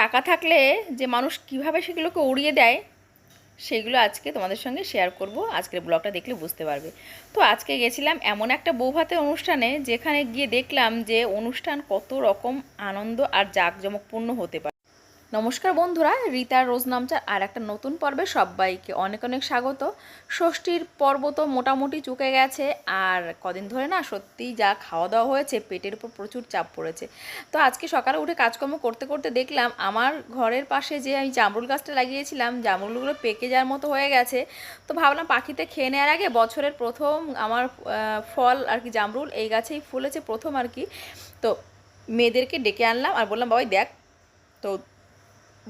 টাকা থাকলে যে মানুষ কীভাবে সেগুলোকে উড়িয়ে দেয়, সেগুলো আজকে তোমাদের সঙ্গে শেয়ার করব। আজকের ব্লগটা দেখলে বুঝতে পারবে। তো আজকে গেছিলাম এমন একটা বৌভাতে অনুষ্ঠানে, যেখানে গিয়ে দেখলাম যে অনুষ্ঠান কত রকম আনন্দ আর জাঁকজমকপূর্ণ হতে পারে। নমস্কার বন্ধুরা রীতা রোজ নামচার আর একটা নতুন পর্বে সবাইকে অনেক অনেক স্বাগত। ষষ্ঠীর পর্ব তো মোটামুটি চুকে গেছে আর কদিন ধরে না সত্যিই যা খাওয়া দাওয়া হয়েছে, পেটের উপর প্রচুর চাপ পড়েছে। তো আজকে সকালে উঠে কাজকর্ম করতে করতে দেখলাম আমার ঘরের পাশে যে আমি জামরুল গাছটা লাগিয়েছিলাম, জামরুলগুলো পেকে যাওয়ার মতো হয়ে গেছে। তো ভাবলাম পাখিতে খেয়ে নেওয়ার আগে বছরের প্রথম আমার ফল আর কি জামরুল এই গাছেই ফুলেছে প্রথম আর কি। তো মেয়েদেরকে ডেকে আনলাম আর বললাম, বাবাই দেখ, তো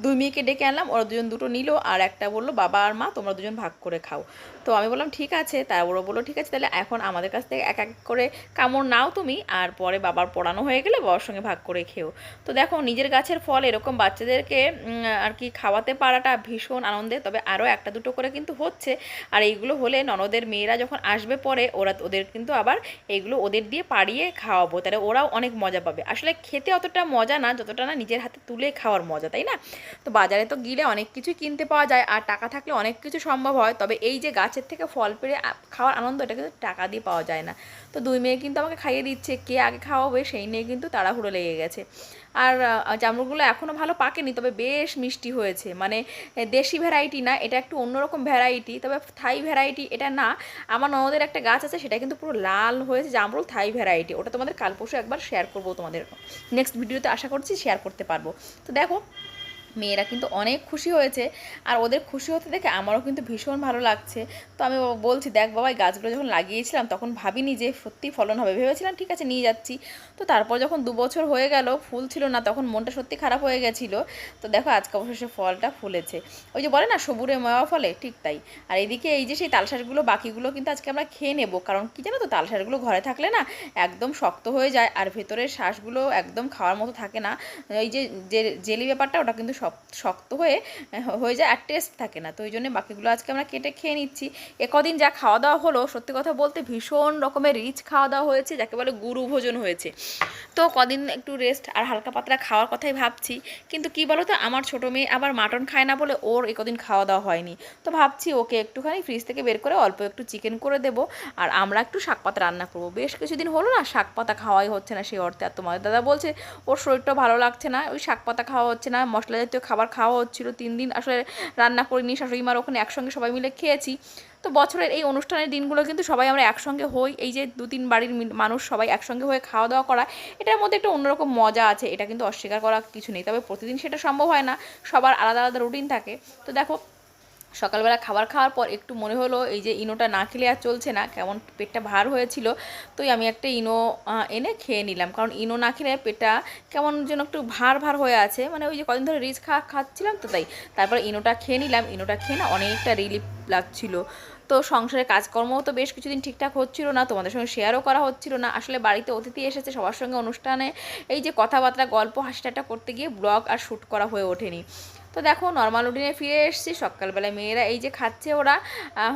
দুই মেয়েকে ডেকে আনলাম, ওরা দুজন দুটো নিল আর একটা বলল, বাবা আর মা, তোমরা দুজন ভাগ করে খাও। তো আমি বললাম, ঠিক আছে। তাই ওরা বলল, ঠিক আছে, তাহলে এখন আমাদের কাছ থেকে এক এক করে কামড় নাও তুমি, আর পরে বাবার পড়ানো হয়ে গেলে বাবার সঙ্গে ভাগ করে খেও। তো দেখো, নিজের গাছের ফল এরকম বাচ্চাদেরকে আর কি খাওয়াতে পারাটা ভীষণ আনন্দের তবে আরও একটা দুটো করে কিন্তু হচ্ছে। আর এইগুলো হলে ননদের মেয়েরা যখন আসবে পরে, ওরা ওদের কিন্তু আবার এইগুলো ওদের দিয়ে পাড়িয়ে খাওয়াবো। তাহলে ওরাও অনেক মজা পাবে। আসলে খেতে অতটা মজা না, যতটা না নিজের হাতে তুলে খাওয়ার মজা, তাই না? তো বাজারে তো গিলে অনেক কিছুই কিনতে পাওয়া যায় আর টাকা থাকলে অনেক কিছু সম্ভব হয়। তবে এই যে গাছের থেকে ফল পেড়ে খাওয়ার আনন্দ এটা কিন্তু টাকা দিয়ে পাওয়া যায় না। তো দুই মেয়ে কিন্তু আমাকে খাইয়ে দিচ্ছে, কে আগে খাওয়াবে সেই নিয়ে কিন্তু তাড়াহুড়ো লেগে গেছে। আর জামরুলগুলো এখনও ভালো পাকেনি, তবে বেশ মিষ্টি হয়েছে। মানে দেশি ভ্যারাইটি না, এটা একটু অন্যরকম ভ্যারাইটি তবে থাই ভ্যারাইটি এটা না। আমার ননদের একটা গাছ আছে, সেটা কিন্তু পুরো লাল হয়েছে, জামরুল থাই ভ্যারাইটি ওটা তোমাদের কাল পরশু একবার শেয়ার করব তোমাদের। নেক্সট ভিডিওতে আশা করছি শেয়ার করতে পারব। তো দেখো মেয়েরা কিন্তু অনেক খুশি হয়েছে। আর ওদের খুশি হতে দেখে আমারও কিন্তু ভীষণ ভালো লাগছে। তো আমি বলছি, দেখ বাবা, এই গাছগুলো যখন লাগিয়েছিলাম, তখন ভাবিনি যে সত্যি ফলন হবে। ভেবেছিলাম, ঠিক আছে, নিয়ে যাচ্ছি। তো তারপর যখন দু বছর হয়ে গেল, ফুল ছিল না, তখন মনটা সত্যি খারাপ হয়ে গেছিল। তো দেখো, আজকে অবশেষে ফলটা ফুলেছে। ওই যে বলে না, সবুরে মেওয়া ফলে, ঠিক তাই। আর এদিকে এই যে সেই তালশাঁসগুলো বাকিগুলো কিন্তু আজকে আমরা খেয়ে নেব। কারণ কি জানো তো তালশাঁসগুলো ঘরে থাকলে না, একদম শক্ত হয়ে যায়। আর ভেতরের শ্বাসগুলো একদম খাওয়ার মতো থাকে না। এই যে জেলি ব্যাপারটা, ওটা কিন্তু শক্ত হয়ে হয়ে যায় আর টেস্ট থাকে না। তো ওই জন্য বাকিগুলো আজকে আমরা কেটে খেয়ে নিচ্ছি। এ কদিন যা খাওয়া দাওয়া হলো, সত্যি কথা বলতে ভীষণ রকমের রিচ খাওয়া দাওয়া হয়েছে, যাকে বলে গুরু ভোজন হয়েছে। তো কদিন একটু রেস্ট আর হালকা পাতলা খাওয়ার কথাই ভাবছি। কিন্তু কি বলো তো আমার ছোটো মেয়ে আবার মাটন খায় না বলে ওর এ কদিন খাওয়া দাওয়া হয়নি। তো ভাবছি ওকে একটুখানি ফ্রিজ থেকে বের করে অল্প একটু চিকেন করে দেবো। আর আমরা একটু শাক পাতা রান্না করব। বেশ কিছুদিন হলো না শাক পাতা খাওয়াই হচ্ছে না সেই অর্থে। আর তোমাদের দাদা বলছে, ওর শরীরটা ভালো লাগছে না, ওই শাক পাতা খাওয়া হচ্ছে না, মশলা জাতীয় খাবার খাওয়া হচ্ছিল, তিন দিন আসলে রান্না করিনি, শাশুড়ি মার ওখানে একসঙ্গে সবাই মিলে খেয়েছি। তো বছরের এই অনুষ্ঠানের দিনগুলো কিন্তু সবাই আমরা একসঙ্গে হই, এই যে দু তিন বাড়ির মানুষ সবাই একসঙ্গে হয়ে খাওয়া দাওয়া করা, এটার মধ্যে একটা অন্যরকম মজা আছে, এটা কিন্তু অস্বীকার করা কিছু নেই, তবে প্রতিদিন সেটা সম্ভব হয় না, সবার আলাদা আলাদা রুটিন থাকে। তো দেখো সকালবেলা খাবার খাওয়ার পর একটু মনে হলো এই যে ইনোটা না খেলে আর চলছে না, কেমন পেটটা ভার হয়েছিল, তো আমি একটা ইনো এনে খেয়ে নিলাম। কারণ ইনো না খেলে পেটটা কেমন যেন একটু ভার ভার হয়ে আছে মানে ওই যে কদিন ধরে রিচ খা, খাচ্ছিলাম তো তাই। তারপর ইনোটা খেয়ে নিলাম, ইনোটা খেয়ে না অনেকটা রিলিফ লাগছিল। তো সংসারে কাজকর্মও তো বেশ কিছুদিন ঠিকঠাক হচ্ছিল না, তোমাদের সঙ্গে শেয়ারও করা হচ্ছিল না। আসলে বাড়িতে অতিথি এসেছে, সবার সঙ্গে অনুষ্ঠানে এই যে কথাবার্তা, গল্প হাসি ঠাট্টা করতে গিয়ে ব্লগ আর শ্যুট করা হয়ে ওঠেনি। তো দেখো নর্মাল রুটিনে ফিরে এসেছি। সকালবেলায় মেয়েরা এই যে খাচ্ছে ওরা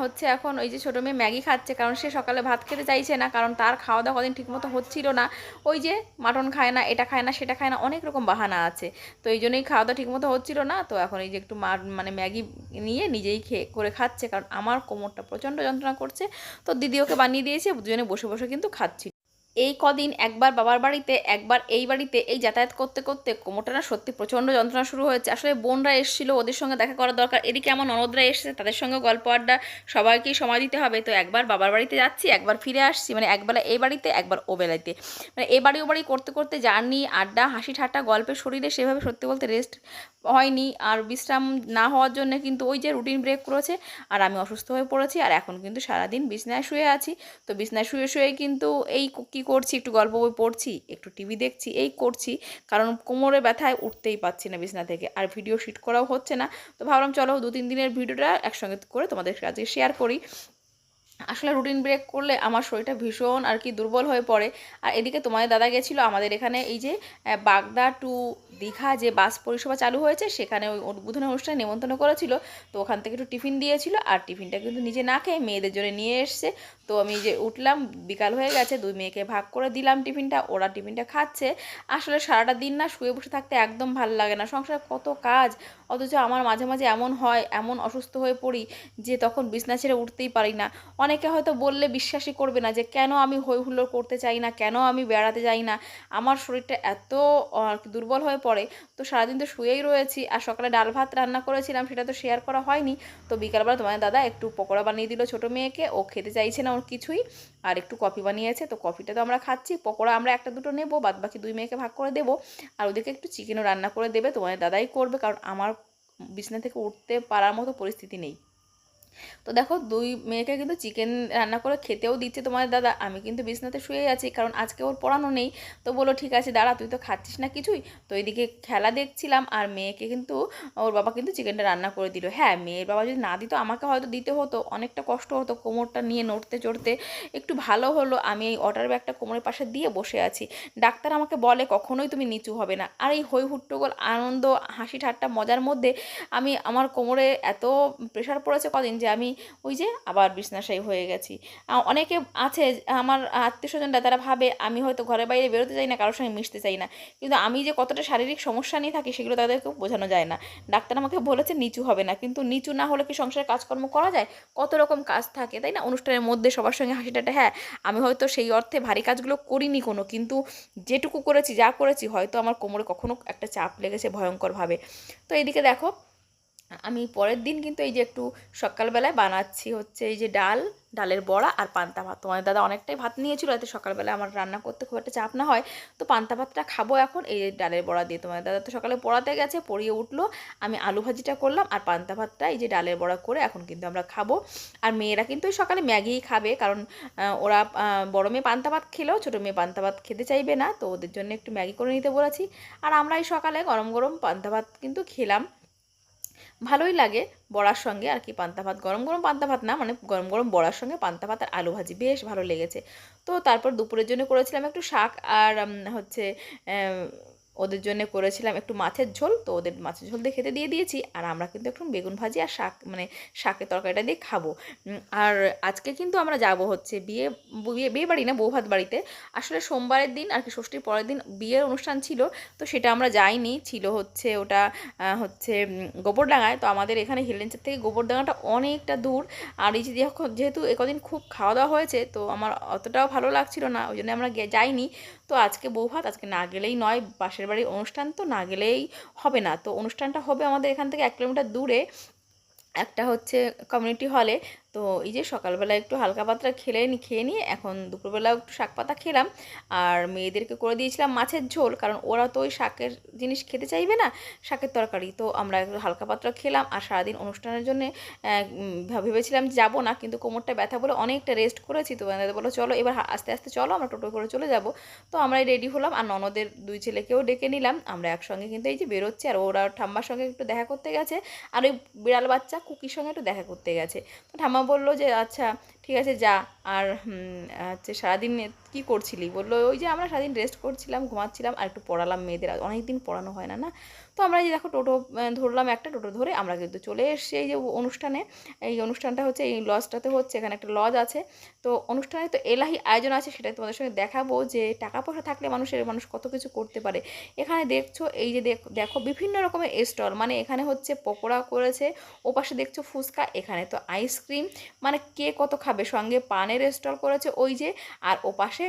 হচ্ছে এখন ওই যে ছোটো মেয়ে ম্যাগি খাচ্ছে, কারণ সে সকালে ভাত খেতে চাইছে না, কারণ তার খাওয়া দাওয়া কদিন ঠিকমতো হচ্ছিল না। ওই যে মাটন খায় না, এটা খায় না, সেটা খায় না, অনেক রকম বাহানা আছে। তো এই জন্যই খাওয়া দাওয়া ঠিকমতো হচ্ছিল না। তো এখন এই যে একটু মানে ম্যাগি নিয়ে নিজেই খেয়ে, করে খাচ্ছে, কারণ আমার কোমরটা প্রচণ্ড যন্ত্রণা করছে। তো দিদি ওকে বানিয়ে দিয়েছে, দুজনে বসে বসে কিন্তু খাচ্ছি এই কদিন একবার বাবার বাড়িতে, একবার এই বাড়িতে, এই যাতায়াত করতে করতে কোমরটা সত্যি প্রচণ্ড যন্ত্রণা শুরু হয়েছে। আসলে বোনরা এসেছিল, ওদের সঙ্গে দেখা করা দরকার। এদিকে আমার ননদরা এসেছে, তাদের সঙ্গে গল্প আড্ডা, সবাইকেই সময় দিতে হবে। তো একবার বাবার বাড়িতে যাচ্ছি, একবার ফিরে আসছি। মানে একবেলা এই বাড়িতে, একবার ও বেলাইতে মানে এ বাড়ি ও বাড়ি করতে করতে জার্নি, আড্ডা হাসি ঠাট্টা গল্পের শরীরে সেভাবে সত্যি বলতে রেস্ট হয়নি। আর বিশ্রাম না হওয়ার জন্য কিন্তু ওই যে রুটিন ব্রেক করেছে, আর আমি অসুস্থ হয়ে পড়েছি। আর এখন কিন্তু সারাদিন বিছনায় শুয়ে আছি। তো বিছনায় শুয়ে শুয়ে কিন্তু এই কী করছি, একটু গল্প বই পড়ছি, একটু টিভি দেখছি, এই করছি, কারণ কোমরে ব্যথায় উঠতেই পাচ্ছি না বিছনা থেকে, আর ভিডিও শ্যুট করাও হচ্ছে না। তো ভাবলাম চলো দু তিন দিনের ভিডিওটা একসঙ্গে করে তোমাদের কাছে শেয়ার করি। আসলে রুটিন ব্রেক করলে আমার শরীরটা ভীষণ আর কি দুর্বল হয়ে পড়ে। আর এদিকে তোমাদের দাদা গেছিল, আমাদের এখানে এই যে বাগদা টু দীঘা যে বাস পরিষেবা চালু হয়েছে, সেখানে ওই উদ্বোধনী অনুষ্ঠানে নিমন্ত্রণ করেছিল। তো ওখান থেকে একটু টিফিন দিয়েছিল, আর টিফিনটা কিন্তু নিজে না খেয়ে মেয়েদের জন্য নিয়ে এসছে। তো আমি যে উঠলাম, বিকাল হয়ে গেছে, দুই মেয়েকে ভাগ করে দিলাম টিফিনটা, ওরা টিফিনটা খাচ্ছে। আসলে সারাটা দিন না শুয়ে বসে থাকতে একদম ভালো লাগে না। সংসারে কত কাজ, অথচ আমার মাঝে মাঝে এমন হয়, এমন অসুস্থ হয়ে পড়ি যে তখন বিছনা ছেড়ে উঠতেই পারি না। অনেকে হয়তো বললে বিশ্বাসই করবে না যে কেন আমি হই হুল্লোড় করতে চাই না, কেন আমি বেড়াতে যাই না। আমার শরীরটা এত দুর্বল হয়ে পড়ে। তো সারাদিন তো শুয়েই রয়েছি, আর সকালে ডাল ভাত রান্না করেছিলাম, সেটা তো শেয়ার করা হয়নি। তো বিকালবেলা তোমার দাদা একটু পকোড়া বানিয়ে দিল ছোটো মেয়েকে, ও খেতে চাইছে না কিছুই। আর একটু কফি বানিয়েছে, তো কফিটা তো আমরা খাচ্ছি। পকোড়া আমরা একটা দুটো নেব বাদ বাকি দুই মেয়েকে ভাগ করে দেবো। আর ওদেরকে একটু চিকেনও রান্না করে দেবে, তোমাদের দাদাই করবে, কারণ আমার বিছনা থেকে উঠতে পারার মতো পরিস্থিতি নেই। তো দেখো, দুই মেয়েকে কিন্তু চিকেন রান্না করে খেতেও দিচ্ছে তোমার দাদা। আমি কিন্তু বিছনাতে শুয়ে আছি, কারণ আজকে ওর পড়ানো নেই। তো বলো, ঠিক আছে, দাঁড়া, তুই তো খাচ্ছিস না কিছুই? তো এইদিকে খেলা দেখছিলাম, আর মেয়েকে কিন্তু, ওর বাবা কিন্তু চিকেনটা রান্না করে দিল। হ্যাঁ মেয়ের বাবা যদি না দিত, আমাকে হয়তো দিতে হতো, অনেকটা কষ্ট হতো কোমরটা নিয়ে নড়তে চড়তে। একটু ভালো হলো, আমি এই অর্ডার ব্যাগটা কোমরের পাশে দিয়ে বসে আছি। ডাক্তার আমাকে বলে, কখনোই তুমি নিচু হবে না। আর এই হই হুট্টোগোল আনন্দ, হাসি ঠাট্টা মজার মধ্যে, আমি আমার কোমরে এত প্রেশার পড়েছে কদিন যে আমি ওই যে আবার বিছনাশায়ী হয়ে গেছি। অনেকে আছে আমার আত্মীয় স্বজনরা তারা ভাবে আমি হয়তো ঘরের বাইরে বেরোতে চাই না, কারোর সঙ্গে মিশতে চাই না। কিন্তু আমি যে কতটা শারীরিক সমস্যা নিয়ে থাকি সেগুলো তাদেরকে বোঝানো যায় না। ডাক্তার আমাকে বলেছে নিচু হবে না, কিন্তু নিচু না হলে কি সংসারের কাজকর্ম করা যায়? কত রকম কাজ থাকে, তাই না? অনুষ্ঠানের মধ্যে সবার সঙ্গে হাসিটাটা হ্যাঁ আমি হয়তো সেই অর্থে ভারী কাজগুলো করিনি কোনো, কিন্তু যেটুকু করেছি, যা করেছি, হয়তো আমার কোমরে কখনো একটা চাপ লেগেছে ভয়ঙ্করভাবে। তো এইদিকে দেখো আমি পরের দিন কিন্তু এই যে একটু সকালবেলায় বানাচ্ছি হচ্ছে এই যে ডাল, ডালের বড়া আর পান্তা ভাত। তোমার দাদা অনেকটাই ভাত নিয়েছিল যাতে সকালবেলা আমার রান্না করতে খুব একটা চাপ না হয়। তো পান্তা ভাতটা খাব এখন, এই ডালের বড়া দিয়ে। তোমার দাদা তো সকালে পড়াতে গেছে, পড়িয়ে উঠল। আমি আলু ভাজিটা করলাম আর পান্তা ভাতটা এই যে ডালের বড়া করে এখন কিন্তু আমরা খাব। আর মেয়েরা কিন্তু সকালে ম্যাগিই খাবে, কারণ ওরা বড় মেয়ে পান্তা ভাত খেলেও ছোটো মেয়ে পান্তা ভাত খেতে চাইবে না। তো ওদের জন্য একটু ম্যাগি করে নিতে বলেছি। আর আমরা এই সকালে গরম গরম পান্তা ভাত কিন্তু খেলাম। ভালোই লাগে বড়ার সঙ্গে আর কি পান্তা ভাত। গরম গরম পান্তা ভাত না মানে গরম গরম বড়ার সঙ্গে পান্তা ভাত আর আলু ভাজি বেশ ভালো লেগেছে। তো তারপর দুপুরের জন্য করেছিলাম একটু শাক আর হচ্ছে ওদের জন্য করেছিলাম একটু মাছের ঝোল তো ওদের মাছের ঝোল দিয়ে খেতে দিয়ে দিয়েছি। আর আমরা কিন্তু একটু বেগুন ভাজি আর শাক মানে শাকের তরকারিটা দিয়ে খাব। আর আজকে কিন্তু আমরা যাব হচ্ছে বিয়ে বিয়ে বিয়ে বাড়ি না বৌভাত বাড়িতে। আসলে সোমবারের দিন আর কি ষষ্ঠীর পরের দিন বিয়ের অনুষ্ঠান ছিল তো সেটা আমরা যাইনি। ছিল হচ্ছে ওটা হচ্ছে উম, গোবরডাঙ্গায় তো আমাদের এখানে হিলেঞ্চার থেকে গোবরডাঙ্গাটা অনেকটা দূর। আর এই যেহেতু একদিন খুব খাওয়া দাওয়া হয়েছে তো আমার অতটাও ভালো লাগছিল না ওই জন্য আমরা যাইনি। তো আজকে বৌভাত আজকে না গেলেই নয়, পাশের বাড়ির অনুষ্ঠান তো না গেলেই হবে না। তো অনুষ্ঠানটা হবে আমাদের এখান থেকে এক কিলোমিটার দূরে, একটা হচ্ছে কমিউনিটি হলে তো এই যে সকালবেলা একটু হালকা পাতলা খেলে খেয়ে নিয়ে এখন দুপুরবেলা একটু শাক পাতা খেলাম। আর মেয়েদেরকে করে দিয়েছিলাম মাছের ঝোল, কারণ ওরা তো ওই শাকের জিনিস খেতে চাইবে না, শাকের তরকারি। তো আমরা একটু হালকা পাতলা খেলাম আর সারাদিন অনুষ্ঠানের জন্য ভেবেছিলাম যাব না, কিন্তু কোমরটা ব্যথা বলে অনেকটা রেস্ট করেছি। তো দাদা বলো চলো এবার আস্তে আস্তে চলো, আমরা টোটো করে চলে যাব। তো আমরা রেডি হলাম আর ননদের দুই ছেলেকেও ডেকে নিলাম। আমরা একসঙ্গে কিন্তু এই যে বেরোচ্ছি আর ওরা ঠাম্মার সঙ্গে একটু দেখা করতে গেছে। আর ওই বিড়াল বাচ্চা কুকির সঙ্গে একটু দেখা করতে গেছে। তো ঠাম্মা বলল যে আচ্ছা ঠিক আছে, যা। আর হচ্ছে সারাদিন কি করছিলি? বলল, ওই যে আমরা সারাদিন রেস্ট করছিলাম, ঘুমাচ্ছিলাম আর একটু পড়ালাম মেয়েদের। অনেক দিন পড়ানো হয় না না? তো আমরা যে দেখো টোটো ধরলাম একটা টোটো ধরে আমরা কিন্তু চলে এসেছি এই যে অনুষ্ঠানে। এই অনুষ্ঠানটা হচ্ছে, এই লজটাতে হচ্ছে, এখানে একটা লজ আছে। তো অনুষ্ঠানে তো এলাহি আয়োজন আছে, সেটা তোমাদের সঙ্গে দেখাবো যে টাকা পয়সা থাকলে মানুষের, মানুষ কত কিছু করতে পারে। এখানে দেখছ, এই যে দেখ- বিভিন্ন রকমের স্টল। মানে এখানে হচ্ছে পকোড়া করেছে ও পাশে দেখছ ফুচকা, এখানে তো আইসক্রিম মানে কে কত খাবে? সঙ্গে পানের স্টল করেছে ওই যে আর ও পাশে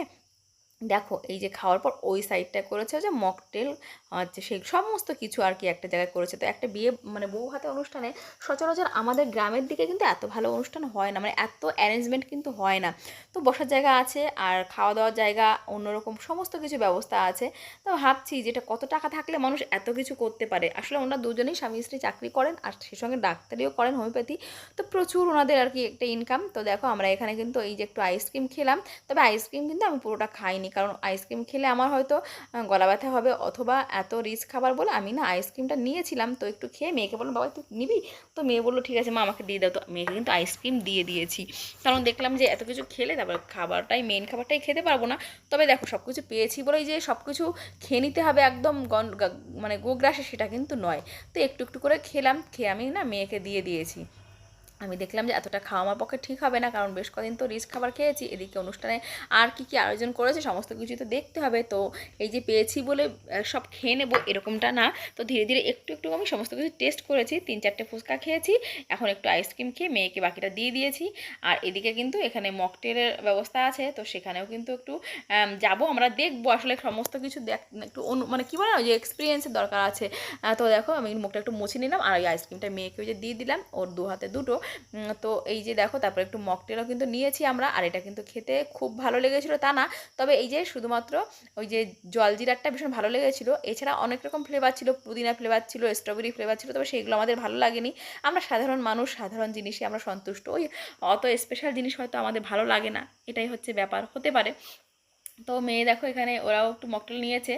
দেখো, এই যে খাওয়ার পর ওই সাইডটা করেছে যে মকটেল হচ্ছে সেই সমস্ত কিছু আর কি একটা জায়গায় করেছে। তো একটা বিয়ে মানে বউ হাতে অনুষ্ঠানে সচরাচর আমাদের গ্রামের দিকে কিন্তু এত ভালো অনুষ্ঠান হয় না মানে এত অ্যারেঞ্জমেন্ট কিন্তু হয় না। তো বসার জায়গা আছে আর খাওয়া দাওয়ার জায়গা, অন্যরকম সমস্ত কিছু ব্যবস্থা আছে। তো ভাবছি যেটা কত টাকা থাকলে মানুষ এত কিছু করতে পারে? আসলে ওনারা দুজনেই স্বামী, স্ত্রী চাকরি করেন আর সেই সঙ্গে ডাক্তারিও করেন, হোমিওপ্যাথি। তো প্রচুর ওনাদের আর কি একটা ইনকাম তো দেখো আমরা এখানে কিন্তু এই যে একটু আইসক্রিম খেলাম। তবে আইসক্রিম কিন্তু আমি পুরোটা খাইনি কারণ আইসক্রিম খেলে আমার হয়তো গলা ব্যথা হবে অথবা এত রিচ খাবার বলে আমি না আইসক্রিমটা নিয়েছিলাম। তো একটু খেয়ে মেয়েকে বললাম, বাবা, তুই নিবি? তো মেয়ে বলল, ঠিক আছে মা, আমাকে দিয়ে দাও। তো মেয়েকে কিন্তু আইসক্রিম দিয়ে দিয়েছি। কারণ দেখলাম যে এত কিছু খেলে তারপর খাবারটাই মেন খাবারটাই খেতে পারব না। তবে দেখো সব কিছু পেয়েছি বলেই যে সব কিছু খেয়ে নিতে হবে একদম গন মানে গোগ্রাসে সেটা কিন্তু নয়। তো একটু একটু করে খেলাম, খেয়ে আমি না মেয়েকে দিয়ে দিয়েছি। আমি দেখলাম যে এতটা খাওয়া আমার পক্ষে ঠিক হবে না, কারণ বেশ কদিন তো রিচ খাবার খেয়েছি, এদিকে অনুষ্ঠানে আর কি কি আয়োজন করেছে সমস্ত কিছু তো দেখতে হবে। তো এই যে পেয়েছি বলে সব খেয়ে নেব এরকমটা না। তো ধীরে ধীরে একটু একটু আমি সমস্ত কিছু টেস্ট করেছি, তিন চারটে ফুচকা খেয়েছি, এখন একটু আইসক্রিম খেয়ে মেয়েকে বাকিটা দিয়ে দিয়েছি। আর এদিকে কিন্তু এখানে মকটেলের ব্যবস্থা আছে, তো সেখানেও কিন্তু একটু যাব, আমরা দেখব। আসলে সমস্ত কিছু দেখ, একটু অনু মানে কী বলে ওই যে এক্সপিরিয়েন্সের দরকার আছে। তো দেখো আমি মুখটা একটু মুছে নিলাম, আর ওই আইসক্রিমটা মেয়েকে ওই যে দিয়ে দিলাম, ওর দু হাতে দুটো। তো এই যে দেখো, তারপরে একটু মকটেলও কিন্তু নিয়েছি আমরা, আর এটা কিন্তু খেতে খুব ভালো লেগেছিলো তা না। তবে এই যে শুধুমাত্র ওই যে জলজিরারটা ভীষণ ভালো লেগেছিলো, এছাড়া অনেক রকম ফ্লেভার ছিল, পুদিনা ফ্লেভার ছিল স্ট্রবেরি ফ্লেভার ছিল, তবে সেইগুলো আমাদের ভালো লাগেনি। আমরা সাধারণ মানুষ, সাধারণ জিনিসে আমরা সন্তুষ্ট, ওই অত স্পেশাল জিনিস হয়তো আমাদের ভালো লাগে না, এটাই হচ্ছে ব্যাপার, হতে পারে। তো মেয়ে দেখো এখানে ওরাও একটু মকটেল নিয়েছে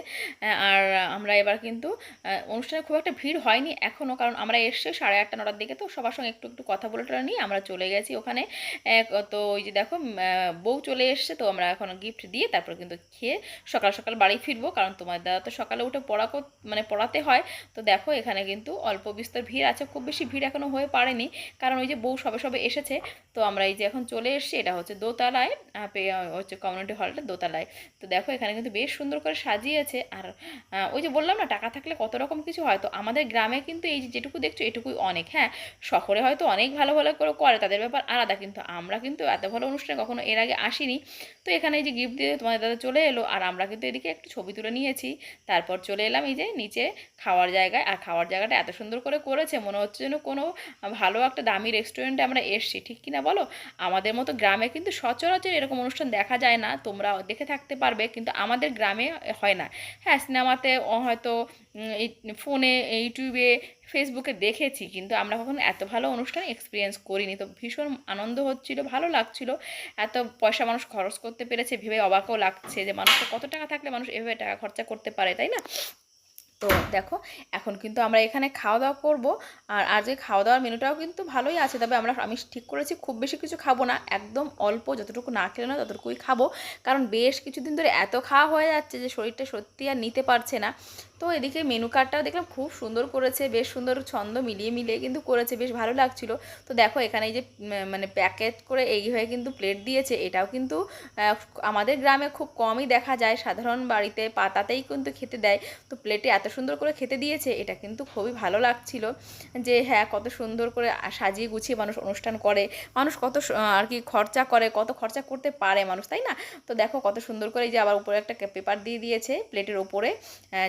আর আমরা এবার কিন্তু অনুষ্ঠানে খুব একটা ভিড় হয়নি এখনও কারণ আমরা এসছি সাড়ে আটটা, নটার দিকে, তো সবার সঙ্গে একটু একটু কথা বলে টলে নিয়ে আমরা চলে গেছি ওখানে। তো ওই যে দেখো বউ চলে এসছে, তো আমরা এখন গিফট দিয়ে তারপর কিন্তু খেয়ে সকাল সকাল বাড়ি ফিরবো, কারণ তোমার দাদা তো সকালে উঠে পড়া মানে পড়াতে হয়। তো দেখো এখানে কিন্তু অল্প বিস্তর ভিড় আছে, খুব বেশি ভিড় এখনও হয়ে পারেনি, কারণ ওই যে বউ সবে সবে এসেছে। তো আমরা এই যে এখন চলে এসেছি, এটা হচ্ছে দোতলায় হচ্ছে কমিউনিটি হলটা দোতলায়। তো দেখো এখানে কিন্তু বেশ সুন্দর করে সাজিয়েছে। আর ওই যে বললাম না, টাকা থাকলে কত রকম কিছু হয়? তো আমাদের গ্রামে কিন্তু এই যেটুকু দেখছ, এটুকুই অনেক হ্যাঁ? শহরে হয়তো অনেক ভালো ভালো করে করে, তাদের ব্যাপার আলাদা। কিন্তু আমরা কিন্তু এত ভালো অনুষ্ঠানে কখনো এর আগে আসিনি। তো এখানে এই যে গিফট দিয়ে তোমাদের দাদা চলে এলো, আর আমরা কিন্তু এদিকে একটু ছবি তুলে নিয়েছি। তারপর চলে এলাম এই যে নিচে খাওয়ার জায়গায়। আর খাওয়ার জায়গাটা এত সুন্দর করে করেছে, মনে হচ্ছে যেন কোনো ভালো একটা দামি রেস্টুরেন্টে আমরা এসছি। ঠিক কিনা বলো? আমাদের মতো গ্রামে কিন্তু সচরাচর এরকম অনুষ্ঠান দেখা যায় না। তোমরা দেখে থাকতে পারবে, কিন্তু আমাদের গ্রামে হয় না। হ্যাঁ সিনেমাতে হয়তো ফোনে, ইউটিউবে, ফেসবুকে দেখেছি, কিন্তু আমরা কখনো এত ভালো অনুষ্ঠান এক্সপিরিয়েন্স করিনি। তো ভীষণ আনন্দ হচ্ছিল, ভালো লাগছিল। এত পয়সা মানুষ খরচ করতে পেরেছে, ভেবে অবাকও লাগছে যে মানুষের কত টাকা থাকলে মানুষ এভাবে টাকা খরচা করতে পারে, তাই না? তো দেখো, এখন কিন্তু আমরা এখানে খাওয়া দাওয়া করব। আর আর যে খাওয়া দাওয়ার মেনুটাও কিন্তু ভালোই আছে। তবে আমরা আমি ঠিক করেছি, খুব বেশি কিছু খাব না। একদম অল্প, যতটুকু না খেলে না ততটুকুই খাব। কারণ বেশ কিছুদিন ধরে এত খাওয়া হয়ে যাচ্ছে যে, শরীরটা সত্যি আর নিতে পারছে না। তো এদিকে মেনু কার্ডটাও দেখলাম খুব সুন্দর করেছে, বেশ সুন্দর ছন্দ মিলিয়ে মিলিয়ে কিন্তু করেছে, বেশ ভালো লাগছিল। তো দেখো এখানে এই যে মানে প্যাকেট করে এই হয়ে কিন্তু প্লেট দিয়েছে, এটাও কিন্তু আমাদের গ্রামে খুব কমই দেখা যায়, সাধারণ বাড়িতে পাতাতেই কিন্তু খেতে দেয়। তো প্লেটে এত সুন্দর করে খেতে দিয়েছে, এটা কিন্তু খুবই ভালো লাগছিল যে হ্যাঁ কত সুন্দর করে সাজিয়ে গুছিয়ে মানুষ অনুষ্ঠান করে, মানুষ কত আর কি খরচা করে, কত খরচা করতে পারে মানুষ, তাই না? তো দেখো কত সুন্দর করে যে আবার উপরে একটা পেপার দিয়ে দিয়েছে প্লেটের ওপরে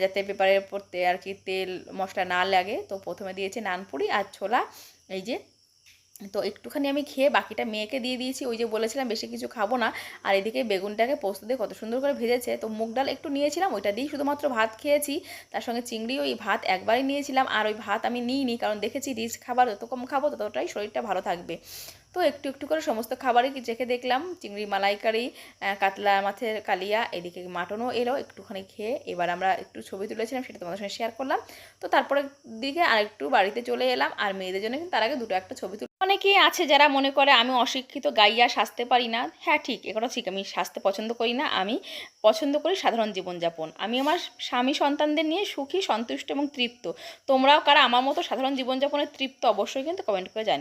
যাতে পেপারের উপর তে- আর কি তেল, মশলা না লাগে, তো প্রথমে দিয়েছে নানপুরি আর ছোলা। এই যে, তো একটুখানি আমি খেয়ে বাকিটা মেয়েকে দিয়ে দিয়েছি, ওই যে বলেছিলাম বেশি কিছু খাব না। আর এদিকে বেগুনটাকে পোস্ত দিয়ে কত সুন্দর করে ভেজেছে, তো মুগ ডাল একটু নিয়েছিলাম, ওইটা দিয়েই শুধুমাত্র ভাত খেয়েছি। তার সঙ্গে চিংড়ি ওই ভাত একবারই নিয়েছিলাম, আর ওই ভাত আমি নিইনি, কারণ দেখেছি রিচ খাবার যত কম খাব ততটাই শরীরটা ভালো থাকবে। তো একটু একটু করে সমস্ত খাবারই চেখে দেখলাম। চিংড়ি মালাইকারি কাতলা মাছের কালিয়া, এদিকে মাটনও এলো, একটুখানি খেয়ে এবার আমরা একটু ছবি তুলেছিলাম, সেটা তোমাদের সঙ্গে শেয়ার করলাম। তো তারপরে দিকে আরেকটু বাড়িতে চলে এলাম, আর মেয়েদের জন্য কিন্তু তার আগে দুটো একটা ছবি তুলে অনেকেই আছে যারা মনে করে আমি অশিক্ষিত, গাইয়া সাজতে পারি না। হ্যাঁ ঠিক এটা ঠিক, আমি সাজতে পছন্দ করি না, আমি পছন্দ করি সাধারণ জীবনযাপন। আমি আমার স্বামী সন্তানদের নিয়ে সুখী, সন্তুষ্ট এবং তৃপ্ত। তোমরাও কারা আমার মতো সাধারণ জীবনযাপনের তৃপ্ত, অবশ্যই কিন্তু কমেন্ট করে জানি